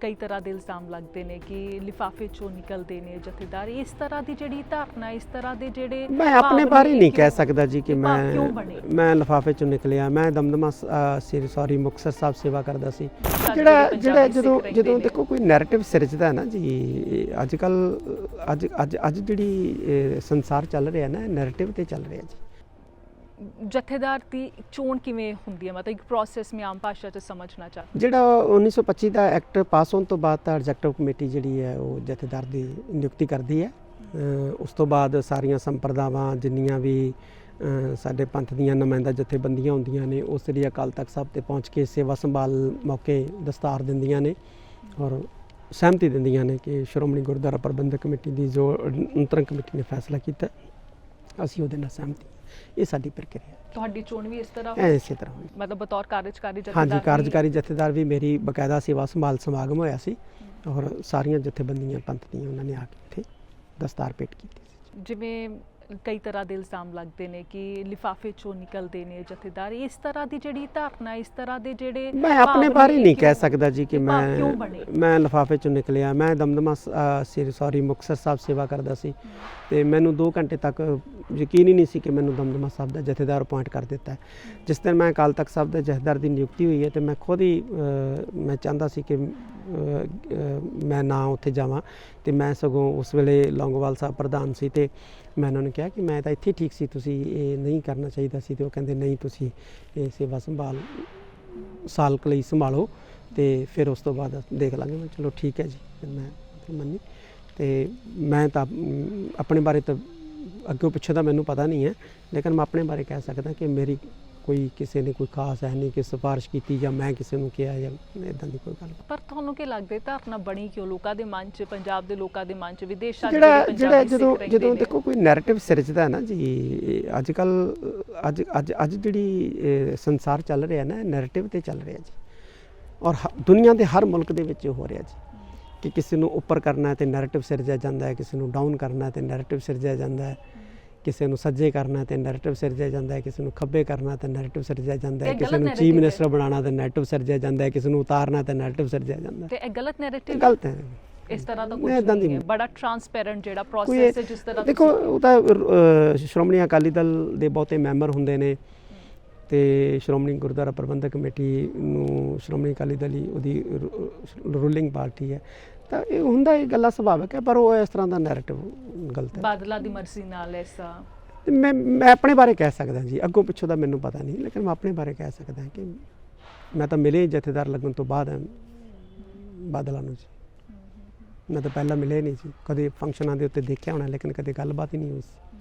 ਕਈ ਤਰ੍ਹਾਂ ਦੇ ਇਲਜ਼ਾਮ ਲੱਗਦੇ ਨੇ ਕਿ ਲਿਫਾਫੇ ਚੋਂ ਨਿਕਲਦੇ ਨੇ ਜਥੇਦਾਰ ਇਸ ਤਰ੍ਹਾਂ ਦੀ ਜਿਹੜੀ ਧਾਰਨਾ ਇਸ ਤਰ੍ਹਾਂ ਦੇ ਜਿਹੜੇ ਮੈਂ ਆਪਣੇ ਬਾਰੇ ਨਹੀਂ ਕਹਿ ਸਕਦਾ ਜੀ ਕਿ ਮੈਂ? ਮੈਂ ਲਫਾਫੇ ਚੋਂ ਨਿਕਲਿਆ ਮੈਂ ਦਮਦਮਾ ਸ੍ਰੀ ਸੌਰੀ ਮੁਕਤਸਰ ਸਾਹਿਬ ਸੇਵਾ ਕਰਦਾ ਸੀ ਜਿਹੜਾ ਜਿਹੜੇ ਜਦੋਂ ਜਦੋਂ। ਦੇਖੋ ਕੋਈ ਨੈਰੇਟਿਵ ਸਿਰਜਦਾ ਹੈ ਨਾ ਜੀ ਅੱਜ ਕੱਲ ਅੱਜ ਅੱਜ ਅੱਜ ਜਿਹੜੀ ਸੰਸਾਰ ਚੱਲ ਰਿਹਾ ਨਾ ਨੈਰੇਟਿਵ ਤੇ ਚੱਲ ਰਿਹਾ ਜੀ ਜਥੇਦਾਰ ਦੀ ਚੋਣ ਕਿਵੇਂ ਹੁੰਦੀ ਹੈ? ਮਤਲਬ ਇੱਕ ਪ੍ਰੋਸੈਸ ਮੈਂ ਆਮ ਭਾਸ਼ਾ 'ਚ ਸਮਝਣਾ ਚਾਹਤੀ ਜਿਹੜਾ 1925 ਦਾ ਐਕਟ ਪਾਸ ਹੋਣ ਤੋਂ ਬਾਅਦ ਤਾਂ ਐਗਜ਼ੈਕਟਿਵ ਕਮੇਟੀ ਜਿਹੜੀ ਹੈ, ਉਹ ਜਥੇਦਾਰ ਦੀ ਨਿਯੁਕਤੀ ਕਰਦੀ ਹੈ। ਉਸ ਤੋਂ ਬਾਅਦ ਸਾਰੀਆਂ ਸੰਪਰਦਾਵਾਂ ਜਿੰਨੀਆਂ ਵੀ ਸਾਡੇ ਪੰਥ ਦੀਆਂ ਨੁਮਾਇੰਦਾ ਜਥੇਬੰਦੀਆਂ ਹੁੰਦੀਆਂ ਨੇ ਉਹ ਸ੍ਰੀ ਅਕਾਲ ਤਖਤ ਸਾਹਿਬ ਤੇ ਪਹੁੰਚ ਕੇ ਸੇਵਾ ਸੰਭਾਲ ਮੌਕੇ ਦਸਤਾਰ ਦਿੰਦੀਆਂ ਨੇ ਔਰ ਸਹਿਮਤੀ ਦਿੰਦੀਆਂ ਨੇ ਕਿ ਸ਼੍ਰੋਮਣੀ ਗੁਰਦੁਆਰਾ ਪ੍ਰਬੰਧਕ ਕਮੇਟੀ ਦੀ ਜੋ ਅੰਤਰੰਗ ਕਮੇਟੀ ਨੇ ਫੈਸਲਾ ਕੀਤਾ, ਅਸੀਂ ਉਹਦੇ ਨਾਲ ਸਹਿਮਤੀ ਇਹ ਸਾਡੀ ਪ੍ਰਕਿਰਿਆ ਹੈ। ਤੁਹਾਡੀ ਚੋਣ ਵੀ ਇਸ ਤਰ੍ਹਾਂ ਇਹ ਇਸੇ ਤਰ੍ਹਾਂ ਹੋਈ। ਮਤਲਬ ਬਤੌਰ ਕਾਰਜਕਾਰੀ ਜਥੇਦਾਰ ਹਾਂਜੀ ਕਾਰਜਕਾਰੀ ਜਥੇਦਾਰ ਵੀ ਮੇਰੀ ਬਕਾਇਦਾ ਸੇਵਾ ਸੰਭਾਲ ਸਮਾਗਮ ਹੋਇਆ ਸੀ। ਔਰ ਸਾਰੀਆਂ ਜਥੇਬੰਦੀਆਂ ਪੰਥ ਦੀਆਂ ਉਹਨਾਂ ਨੇ ਆ ਕੇ ਇੱਥੇ ਦਸਤਾਰ ਭੇਟ ਕੀਤੀ ਜਿਵੇਂ ਕਈ ਤਰ੍ਹਾਂ ਦੇ ਇਲਜ਼ਾਮ ਲੱਗਦੇ ਨੇ ਕਿ ਲਿਫਾਫੇ ਚੋਂ ਨਿਕਲਦੇ ਨੇ ਜਥੇਦਾਰ ਇਸ ਤਰ੍ਹਾਂ ਦੀ ਜਿਹੜੀ ਧਾਰਨਾ ਇਸ ਤਰ੍ਹਾਂ ਦੇ ਜਿਹੜੇ ਮੈਂ ਆਪਣੇ ਬਾਰੇ ਨਹੀਂ ਕਹਿ ਸਕਦਾ ਜੀ ਕਿ ਮੈਂ? ਮੈਂ ਲਫਾਫੇ ਚੋਂ ਨਿਕਲਿਆ ਮੈਂ ਦਮਦਮਾ ਸ੍ਰੀ ਸੌਰੀ ਮੁਕਤਸਰ ਸਾਹਿਬ ਸੇਵਾ ਕਰਦਾ ਸੀ ਤੇ ਮੈਨੂੰ 2 ਘੰਟੇ ਤੱਕ ਯਕੀਨ ਹੀ ਨਹੀਂ ਸੀ ਕਿ ਮੈਨੂੰ ਦਮਦਮਾ ਸਾਹਿਬ ਦਾ ਜਥੇਦਾਰ ਅਪਾਇੰਟ ਕਰ ਦਿੱਤਾ। ਜਿਸ ਦਿਨ ਮੈਂ ਅਕਾਲ ਤਖਤ ਸਾਹਿਬ ਦੇ ਜਥੇਦਾਰ ਦੀ ਨਿਯੁਕਤੀ ਹੋਈ ਹੈ ਤੇ ਮੈਂ ਖੁਦ ਹੀ ਮੈਂ ਚਾਹੁੰਦਾ ਸੀ ਕਿ ਮੈਂ ਨਾ ਉੱਥੇ ਜਾਵਾਂ ਤੇ ਮੈਂ ਸਗੋਂ ਉਸ ਵੇਲੇ ਲੌਂਗੋਵਾਲ ਸਾਹਿਬ ਪ੍ਰਧਾਨ ਸੀ ਤੇ ਮੈਂ ਉਹਨਾਂ ਨੂੰ ਕਿਹਾ ਕਿ ਮੈਂ ਤਾਂ ਇੱਥੇ ਠੀਕ ਸੀ, ਤੁਸੀਂ ਇਹ ਨਹੀਂ ਕਰਨਾ ਚਾਹੀਦਾ ਸੀ ਤੇ ਉਹ ਕਹਿੰਦੇ ਨਹੀਂ ਤੁਸੀਂ ਇਹ ਸੇਵਾ ਸੰਭਾਲ, ਸਾਲ ਲਈ ਸੰਭਾਲੋ ਤੇ ਫਿਰ ਉਸ ਤੋਂ ਬਾਅਦ ਦੇਖ ਲਾਂਗੇ। ਮੈਂ ਚਲੋ ਠੀਕ ਹੈ ਜੀ, ਫਿਰ ਮੈਂ ਮੰਨੀ ਤੇ ਮੈਂ ਤਾਂ ਆਪਣੇ ਬਾਰੇ ਤਾਂ ਅੱਗੇ ਪਿੱਛੇ ਦਾ ਮੈਨੂੰ ਪਤਾ ਨਹੀਂ ਹੈ, ਲੇਕਿਨ ਮੈਂ ਆਪਣੇ ਬਾਰੇ ਕਹਿ ਸਕਦਾ ਕਿ ਮੇਰੀ ਕੋਈ ਕਿਸੇ ਨੇ ਕੋਈ ਖਾਸ ਹੈ ਨਹੀਂ ਕਿ ਸਿਫਾਰਿਸ਼ ਕੀਤੀ ਜਾਂ ਮੈਂ ਕਿਸੇ ਨੂੰ ਕਿਹਾ ਜਾਂ ਇਦਾਂ ਦੀ ਕੋਈ ਗੱਲ ਪਰ ਤੁਹਾਨੂੰ ਕੀ ਲੱਗਦਾ ਧਾਰਨਾ ਬਣੀ ਕਿਉਂ? ਲੋਕਾਂ ਦੇ ਮਨ 'ਚ ਪੰਜਾਬ ਦੇ ਲੋਕਾਂ ਦੇ ਮਨ 'ਚ ਵਿਦੇਸ਼ਾਂ 'ਚ ਜਿਹੜਾ ਜਿਹੜੇ ਜਦੋਂ ਜਦੋਂ। ਦੇਖੋ ਕੋਈ ਨੈਰੇਟਿਵ ਸਿਰਜਦਾ ਨਾ ਜੀ ਅੱਜ ਕੱਲ ਅੱਜ ਅੱਜ ਅੱਜ ਜਿਹੜੀ ਸੰਸਾਰ ਚੱਲ ਰਿਹਾ ਨਾ ਨੈਰੇਟਿਵ ਤੇ ਚੱਲ ਰਿਹਾ ਜੀ। ਔਰ ਦੁਨੀਆ ਦੇ ਹਰ ਮੁਲਕ ਦੇ ਵਿੱਚ ਹੋ ਰਿਹਾ ਜੀ। ਕਿ ਕਿਸੇ ਨੂੰ ਉੱਪਰ ਕਰਨਾ ਹੈ ਤੇ ਨੈਰੇਟਿਵ ਸਿਰਜਿਆ ਜਾਂਦਾ ਹੈ ਕਿਸੇ ਨੂੰ ਡਾਊਨ ਕਰਨਾ ਹੈ ਤੇ ਨੈਰੇਟਿਵ ਸਿਰਜਿਆ ਜਾਂਦਾ ਹੈ। ਕਿਸੇ ਨੂੰ ਸੱਜੇ ਕਰਨਾ ਤੇ ਨੈਰੇਟਿਵ ਸਿਰਜਿਆ ਜਾਂਦਾ ਹੈ ਕਿਸੇ ਨੂੰ ਖੱਬੇ ਕਰਨਾ ਤੇ ਨੈਰੇਟਿਵ ਸਿਰਜਿਆ ਜਾਂਦਾ ਹੈ ਕਿਸੇ ਨੂੰ ਚੀਫ। ਮਿਨਿਸਟਰ ਬਣਾਉਣਾ ਤੇ ਨੈਰੇਟਿਵ ਸਿਰਜਿਆ ਜਾਂਦਾ ਹੈ ਕਿਸੇ ਨੂੰ ਉਤਾਰਨਾ ਤੇ ਨੈਰੇਟਿਵ ਸਿਰਜਿਆ ਜਾਂਦਾ ਤੇ ਇਹ ਗਲਤ ਨੈਰੇਟਿਵ ਗਲਤ ਹੈ। ਇਸ ਤਰ੍ਹਾਂ ਦਾ ਕੁਝ ਨਹੀਂ ਹੈ। ਬੜਾ ਟਰਾਂਸਪੇਰੈਂਟ ਜਿਹੜਾ ਪ੍ਰੋਸੈਸ ਹੈ ਜਿਸ ਤਰ੍ਹਾਂ ਦੇਖੋ ਉਹ ਤਾਂ ਸ਼੍ਰੋਮਣੀ ਅਕਾਲੀ ਦਲ ਦੇ ਬਹੁਤੇ ਮੈਂਬਰ ਹੁੰਦੇ ਨੇ ਤੇ ਸ਼੍ਰੋਮਣੀ ਗੁਰਦੁਆਰਾ ਪ੍ਰਬੰਧਕ ਕਮੇਟੀ ਨੂੰ ਸ਼੍ਰੋਮਣੀ ਅਕਾਲੀ ਦਲ ਹੀ ਉਹਦੀ ਰੂਲਿੰਗ ਪਾਰਟੀ ਹੈ। ਤਾਂ ਇਹ ਹੁੰਦਾ ਇਹ ਗੱਲਾਂ ਸੁਭਾਵਿਕ ਹੈ ਪਰ ਉਹ ਇਸ ਤਰ੍ਹਾਂ ਦਾ ਨੈਰੇਟਿਵ ਗਲਤ ਹੈ। ਬਾਦਲਾਂ ਦੀ ਮਰਜ਼ੀ ਨਾਲ ਐਸਾ ਮੈਂ ਮੈਂ ਆਪਣੇ ਬਾਰੇ ਕਹਿ ਸਕਦਾ ਜੀ। ਅੱਗੋਂ ਪਿੱਛੋਂ ਦਾ ਮੈਨੂੰ ਪਤਾ ਨਹੀਂ ਲੇਕਿਨ ਮੈਂ ਆਪਣੇ ਬਾਰੇ ਕਹਿ ਸਕਦਾ ਕਿ ਮੈਂ ਤਾਂ ਮਿਲੇ ਜਥੇਦਾਰ ਲੱਗਣ ਤੋਂ ਬਾਅਦ ਬਾਦਲਾਂ ਨੂੰ ਜੀ। ਮੈਂ ਤਾਂ ਪਹਿਲਾਂ ਮਿਲੇ ਨਹੀਂ ਸੀ ਕਦੇ ਫੰਕਸ਼ਨਾਂ ਦੇ ਉੱਤੇ ਦੇਖਿਆ ਹੋਣਾ ਲੇਕਿਨ ਕਦੇ ਗੱਲਬਾਤ ਹੀ ਨਹੀਂ ਹੋਈ ਸੀ।